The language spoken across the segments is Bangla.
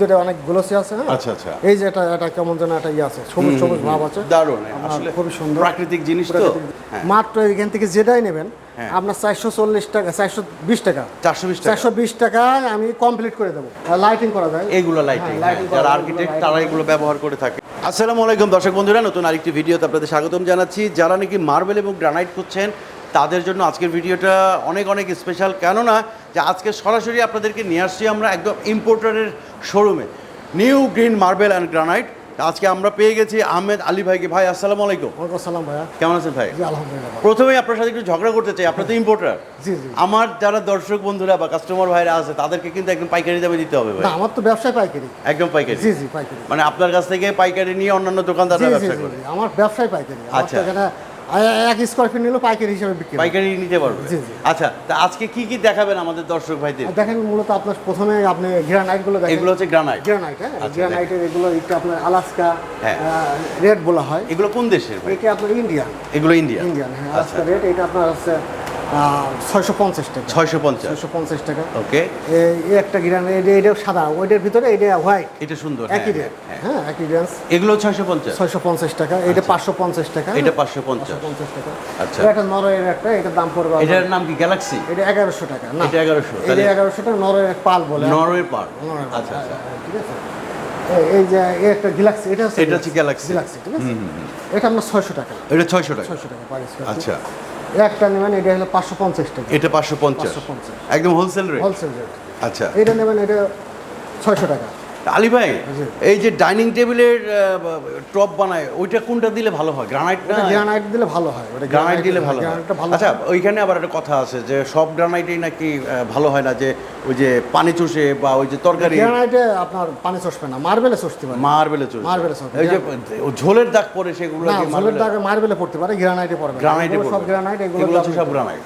ভিতরে অনেক গ্লোসি আছে হ্যাঁ? আচ্ছা, আচ্ছা। এই যে এটা এটা কেমন যেন একটা ইয়ে আছে সবুজ সবুজ ভাব আছে। দারুণ আসলে খুবই সুন্দর। প্রাকৃতিক জিনিস তো। হ্যাঁ। মাত্র এখান থেকে যেটাই নেবেন হ্যাঁ। আপনার চারশো চল্লিশ টাকা চারশো বিশ টাকা। চারশো বিশ টাকা। চারশো বিশ টাকায় আমি কমপ্লিট করে দেবো। লাইটিং করা যায়। এইগুলো লাইটিং হ্যাঁ, যারা আর্কিটেক্ট তারা এগুলো ব্যবহার করে থাকে। আসসালামু আলাইকুম দর্শক বন্ধুরা নতুন আরেকটি ভিডিওতে আপনাদের স্বাগতম জানাচ্ছি। যারা নাকি মার্বেল এবং গ্রানাইট খুঁজছেন তাদের জন্য আজকের ভিডিওটা অনেক অনেক স্পেশাল কেননা যে আজকে সরাসরি আপনাদেরকে নিয়ে আসছি আমরা একদম ইম্পোর্টারের শোরুমে new green marble and granite আজকে আমরা পেয়ে গেছি আহমেদ আলী ভাইকে। ভাই আসসালামু আলাইকুম। আসসালাম ভাইয়া। কেমন আছেন ভাই? আলহামদুলিল্লাহ প্রথমেই আপনার সাথে একটু ঝগড়া করতে চাই। আপনার তো ইম্পোর্টার জি জি। আমার যারা দর্শক বন্ধুরা বা কাস্টমার ভাইরা আছে তাদেরকে কিন্তু একদম পাইকারি দামে দিতে হবে ভাই। না আমার তো ব্যবসায় পাইকারি। একদম পাইকারি। জি জি পাইকারি। মানে আপনার কাছ থেকে পাইকারি নিয়ে অন্যান্য দোকানদাররা ব্যবসা করে। আমার ব্যবসায় পাইকারি। আচ্ছা। এক স্কোয়ার ফিট নিলেও পাইকারি হিসেবে বিক্রি পাইকারি নিতে পারবে। জি, জি। আচ্ছা তা আজকে কি কি দেখাবেন আমাদের দর্শক ভাইদের? দেখেন মূলত আপনার প্রথমে আপনি গ্রানাইটগুলো দেখেন। এগুলো হচ্ছে গ্রানাইট গ্রানাইট হ্যাঁ? আচ্ছা, গ্রানাইটের এগুলো একটু আপনার আলাস্কা হ্যাঁ। রেড বলা হয়। এগুলো কোন দেশের এটা আপনার ইন্ডিয়ান এগুলো ইন্ডিয়া ইন্ডিয়ান হ্যাঁ আচ্ছা। আলাস্কা রেড এটা আপনার হচ্ছে ছয়শো পঞ্চাশ টাকা। ছয়শো পঞ্চাশ। ছয়শো পঞ্চাশ টাকা। ওকে। এই একটা গ্রানাইট এটা সাদা ওইটার ভিতরে এটা হোয়াইট। এটা সুন্দর একই হ্যাঁ, রেট হ্যাঁ। হ্যাঁ একই রেঞ্জ এগুলো ছয়শো পঞ্চাশ। ছয়শো পঞ্চাশ টাকা এটা পাঁচশো পঞ্চাশ টাকা। এটা পাঁচশো পঞ্চাশ। পঞ্চাশ টাকা। আচ্ছা। এটা নরওয়ের একটা এটার দাম পড়বে এটার নাম কি গ্যালাক্সি এটা এগারোশো টাকা না। এটা এগারোশো এটা এগারোশো টাকা নরওয়ের পাল বলে। নরওয়ে নরওয়ের পাল, আচ্ছা আচ্ছা। হ্যাঁ, ঠিক আছে। এই- যে একটা গ্যালাক্সি এটা হচ্ছে এটা হচ্ছে Galaxy। গ্যালাক্সি ঠিক আছে? এটা আপনার ছয়শো টাকা। এটা ছয়শো টাকা। ছয়শো টাকা আচ্ছা। একটা নেবেন এটা হলো পাঁচশো পঞ্চাশ টাকা। এটা পাঁচশো পঞ্চাশ? 550 একদম হোলসেল রেট হোলসেল রেট আচ্ছা। এটা নেবেন এটা ছয়শো টাকা। আলী ভাই এই যে ডাইনিং টেবিলের টপ বানায় ওইটা কোনটা দিলে ভালো হয়? গ্রানাইট না? গ্রানাইট দিলে ভালো হয় ওটা গ্রানাইট দিলে ভালো হয়। আচ্ছা। ওইখানে আবার একটা কথা আছে যে সব গ্রানাইটই নাকি ভালো হয় না? যে ওই যে পানি চুষে বা ওই যে তরকারি? গ্রানাইটে আপনার পানি চষবে না মার্বেলে চষতে পারে। মার্বেলে চুষে মার্বেলে চষবে। ওই যে ঝোলের দাগ পড়ে সেগুলো ঝোলের দাগ মার্বেলে পড়তে পারে গ্রানাইটে পড়বে। গ্রানাইটে সব গ্রানাইট এগুলো সব গ্রানাইট।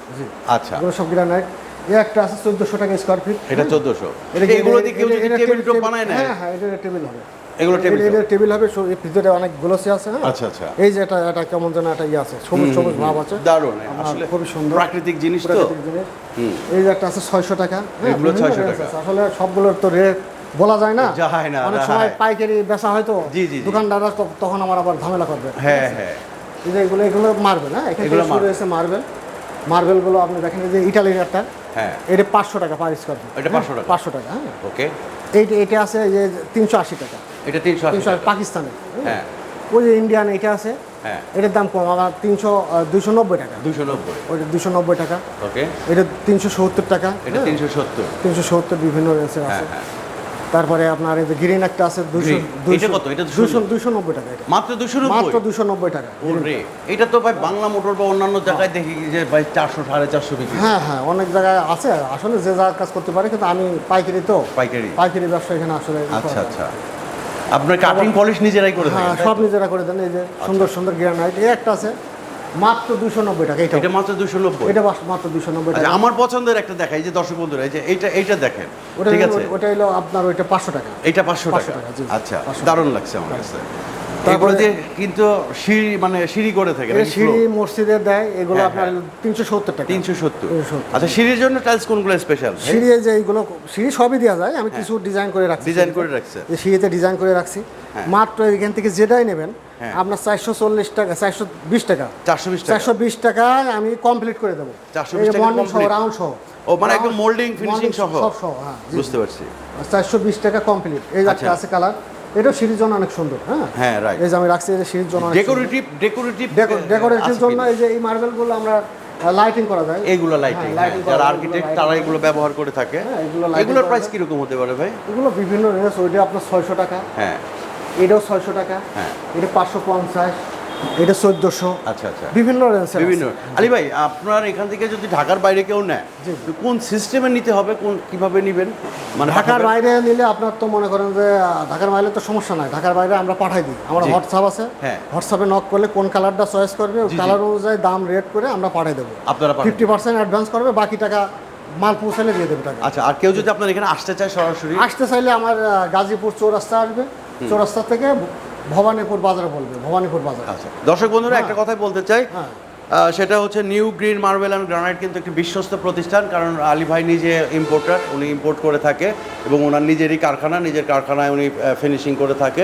আচ্ছা। এগুলো সব গ্রানাইট। এই একটা আছে চোদ্দশো টাকা স্কোয়ার ফিট এটা চোদ্দশো। এগুলো দিয়ে কেউ যদি টেবিল টপ বানায় না হ্যাঁ হ্যাঁ এটা টেবিল হবে। এগুলো টেবিল এটা টেবিল হবে এর ভিতরে অনেক গ্লোসি আছে হ্যাঁ? আচ্ছা আচ্ছা। এই যে এটা এটা কেমন যেন একটা ইয়ে আছে সবুজ সবুজ ভাব আছে। দারুণ আসলে খুবই সুন্দর। প্রাকৃতিক জিনিস তো। এই যে একটা আছে ছয়শো টাকা হ্যাঁ, এগুলো 600 টাকা। আসলে সবগুলোর তো রেট বলা যায় না। যায় না, অনেক সময় পাইকারি বেচা হয় তো। জি, জি। দোকানদাররা তখন আমার আবার ঝামেলা করবে। হ্যাঁ হ্যাঁ। এই যে এগুলো এগুলো মার্বেল হ্যাঁ? এখানে শুরু হয়েছে মার্বেল। মার্বেলগুলো আপনি দেখেন যে ইটালির একটা। হ্যাঁ। এটা পাঁচশো টাকা পার স্কোয়ার ফিট এটা 500 টাকা? পাঁচশো টাকা হ্যাঁ। ওকে। এইটা এটা আছে যে তিনশো আশি টাকা। এটা তিনশো তিনশো পাকিস্তানে পাকিস্তানের হ্যাঁ। ওই যে ইন্ডিয়ান এটা আছে হ্যাঁ। এটার দাম কম আমার তিনশো দুশো নব্বই টাকা। দুশো নব্বই। ওইটা দুশো নব্বই টাকা। ওকে। এটা তিনশো সত্তর টাকা এটা তিনশো সত্তর। তিনশো সত্তর বিভিন্ন রেঞ্জের হ্যাঁ আছে। হ্যাঁ। তারপরে আপনার এই যে গ্রিন একটা আছে দুশো। এটা কত? এটা দুশো দুশো নব্বই। টাকা এটা। মাত্র দুশো মাত্র দুশো নব্বই টাকা। ওরে এটা তো ভাই বাংলা মোটর বা অন্যান্য জায়গায় দেখি যে ভাই চারশো সাড়ে চারশো বিক্রি। হ্যাঁ হ্যাঁ অনেক জায়গায় আছে। আসলে যে যার কাজ করতে পারে কিন্তু আমি পাইকারি তো। পাইকারি। পাইকারি ব্যবসা এখানে আসলে আচ্ছা আচ্ছা। আপনার কাটিং পলিশ নিজেরাই করে হ্যাঁ সব নিজেরা করে দেন। এই যে সুন্দর সুন্দর গ্রানাইট এই একটা আছে। মাত্র দুশো নব্বই টাকা এটা মাত্র দুশো নব্বই? এটা মাত্র দুশো নব্বই আচ্ছা টাকা। আমার পছন্দের একটা দেখাই যে দর্শক বন্ধুরা এই যে এইটা এইটা দেখেন ওটা ঠিক আছে? ওটা হলো আপনার ওইটা পাঁচশো টাকা। এটা পাঁচশো 500 টাকা। আচ্ছা 500 দারুণ লাগছে আমার কাছে। তারপরে- যে কিন্তু সিঁড়ি মানে সিঁড়ি করে থাকে সিঁড়ি মসজিদে দেয় এগুলো হ্যাঁ, আপনার তিনশো সত্তর টাকা। তিনশো সত্তর। আচ্ছা সিঁড়ির জন্য টাইলস কোনগুলো স্পেশাল সিঁড়ি যে এইগুলো সিঁড়ি সবই দেওয়া যায় আমি কিছু ডিজাইন করে রাখছি। ডিজাইন করে রাখছে সিঁড়িতে ডিজাইন করে রাখছি। হ্যাঁ। মাত্র এখান থেকে যেটাই নেবেন হ্যাঁ। আপনার চারশো চল্লিশ টাকা চারশো বিশ টাকা। চারশো বিশ চারশো বিশ টাকায় আমি কমপ্লিট করে দেবো। 420 টাকা মর্নিং সহ রাউন্ড সহ। ও মানে একদম মোল্ডিং ফিনিশিং সহ? সব সহ হ্যাঁ বুঝতে পারছি। চারশো বিশ টাকা কমপ্লিট এই আচ্ছা। আছে কালার এটাও সিঁড়ির জন্য অনেক সুন্দর হ্যাঁ? হ্যাঁ রাইট এই যে আমি রাখছি যে সিঁড়ির জন্য ডেকোরেটিভ ডেকোরেটিভ ডেকোরেশনের জন্য এই যে এই মার্বেলগুলো আমরা লাইটিং করা যায়। এইগুলো লাইটিং হ্যাঁ, যারা আর্কিটেক্ট তারা এগুলো ব্যবহার করে থাকে। হ্যাঁ, এগুলো এগুলোর প্রাইস। কীরকম হতে পারে ভাই? এগুলো বিভিন্ন রেঞ্জ ওইটা আপনার ছয়শো টাকা। হ্যাঁ। এটাও ছয়শো টাকা। হ্যাঁ। এটা পাঁচশো পঞ্চাশ। এটা চোদ্দোশো। আচ্ছা আচ্ছা। বিভিন্ন রেঞ্জ বিভিন্ন। আলী ভাই আপনার এখান থেকে যদি ঢাকার বাইরে কেউ নেয়। কোন সিস্টেমে নিতে হবে কোন কীভাবে নেবেন? মানে ঢাকার বাইরে নিলে আপনার তো মনে করেন যে ঢাকার বাইরে তো সমস্যা নাই। ঢাকার বাইরে আমরা পাঠাই দিই। আমরা। হোয়াটসঅ্যাপ আছে। হ্যাঁ। হোয়াটসঅ্যাপে নক করলে কোন কালারটা চয়েস করবে জি। কালার অনুযায়ী দাম রেট করে আমরা পাঠিয়ে দেবো। আপনারা ফিফটি পার্সেন্ট অ্যাডভান্স করবে বাকি টাকা মাল পৌঁছালে দিয়ে দেবে টাকা। আচ্ছা আর কেউ যদি আপনার এখানে আসতে চায় সরাসরি? আসতে চাইলে আমার গাজীপুর চৌরাস্তা আসবে। চৌরাস্তা থেকে ভবানীপুর বাজার বলবে ভবানীপুর বাজার। আচ্ছা দর্শক বন্ধুরা হ্যাঁ। একটা কথাই বলতে চাই। হ্যাঁ। সেটা হচ্ছে new green marble and granite কিন্তু একটি বিশ্বস্ত প্রতিষ্ঠান কারণ আলী ভাই নিজে ইম্পোর্টার উনি ইম্পোর্ট করে থাকে এবং ওনার নিজেরই কারখানা নিজের কারখানায় উনি ফিনিশিং করে থাকে।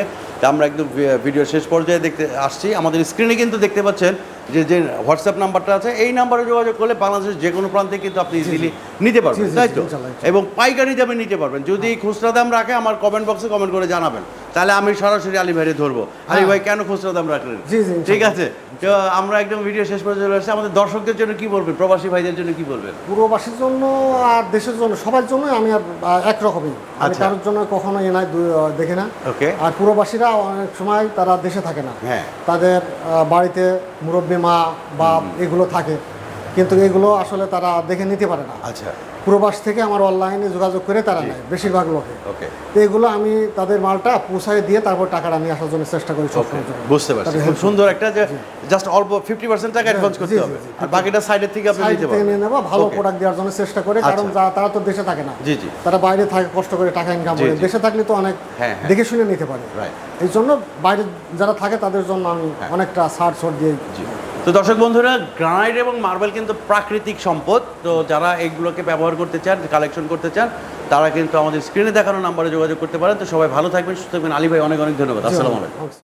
আমরা একদম ভিডিও শেষ পর্যায়ে দেখতে আসছি। আমাদের স্ক্রিনে কিন্তু দেখতে পাচ্ছেন যে যে হোয়াটসঅ্যাপ নাম্বারটা আছে এই নাম্বারে যোগাযোগ করলে বাংলাদেশের যে কোনো প্রান্তে কিন্তু আপনি ইজিলি নিতে পারবেন তাই তো? এবং পাইকারি দামে নিতে পারবেন। যদি খুচরা দাম রাখে আমার কমেন্ট বক্সে কমেন্ট করে জানাবেন। তাহলে আমি সরাসরি আলী ভাইরে ধরবো। আলী হ্যাঁ। ভাই কেন খুচরা দাম রাখলেন? ঠিক আছে? তো আমরা একদম ভিডিও শেষ পর্যন্ত চলে আসছি। আমাদের দর্শকদের জন্য কি বলবেন? প্রবাসী ভাইদের জন্য কি বলবেন? পুরোবাসীর জন্য আর দেশের জন্য সবার জন্য আমি আর একরকমই। আমি আচ্ছা। কারোর জন্য কখনো এ নাই দেখি না। ওকে আর পুরোবাসীরা অনেক সময় তারা দেশে থাকে না। হ্যাঁ। তাদের বাড়িতে মুরব্বী মা বা এগুলো থাকে। কিন্তু এগুলো আসলে তারা দেখে নিতে পারে না। আচ্ছা। পুরোবাস থেকে আমার অনলাইনে যোগাযোগ করে তারা নেয় বেশিরভাগ লোকে। ওকে। এগুলো আমি তাদের মালটা পৌঁছায় দিয়ে তারপর টাকাটা নিয়ে আসার জন্য চেষ্টা করি বুঝতে পারছি। খুব সুন্দর একটা যে জাস্ট অল্প ফিফটি পার্সেন্ট টাকা অ্যাডভান্স করতে হবে। আর বাকিটা সাইডের থেকে আপনি নিতে পারবেন। নেব ভালো প্রোডাক্ট দেওয়ার জন্য চেষ্টা করে কারণ আচ্ছা। তারা তো দেশে থাকে না। জি জি। তারা বাইরে থাকে কষ্ট করে টাকা ইনকাম করে। দেশে থাকলে তো অনেক হ্যাঁ, হ্যাঁ। দেখে শুনে নিতে পারে। রাইট এই জন্য বাইরে যারা থাকে তাদের জন্য আমি হ্যাঁ। অনেকটা ছাড় ছড় দিয়ে তো দর্শক বন্ধুরা গ্রানাইট এবং মার্বেল কিন্তু প্রাকৃতিক সম্পদ। তো যারা এইগুলোকে ব্যবহার করতে চান কালেকশন করতে চান তারা কিন্তু আমাদের স্ক্রিনে দেখানো নাম্বারে যোগাযোগ করতে পারেন। তো সবাই ভালো থাকবেন সুস্থ থাকবেন। আলী ভাই অনেক অনেক ধন্যবাদ। আসসালামু আলাইকুম।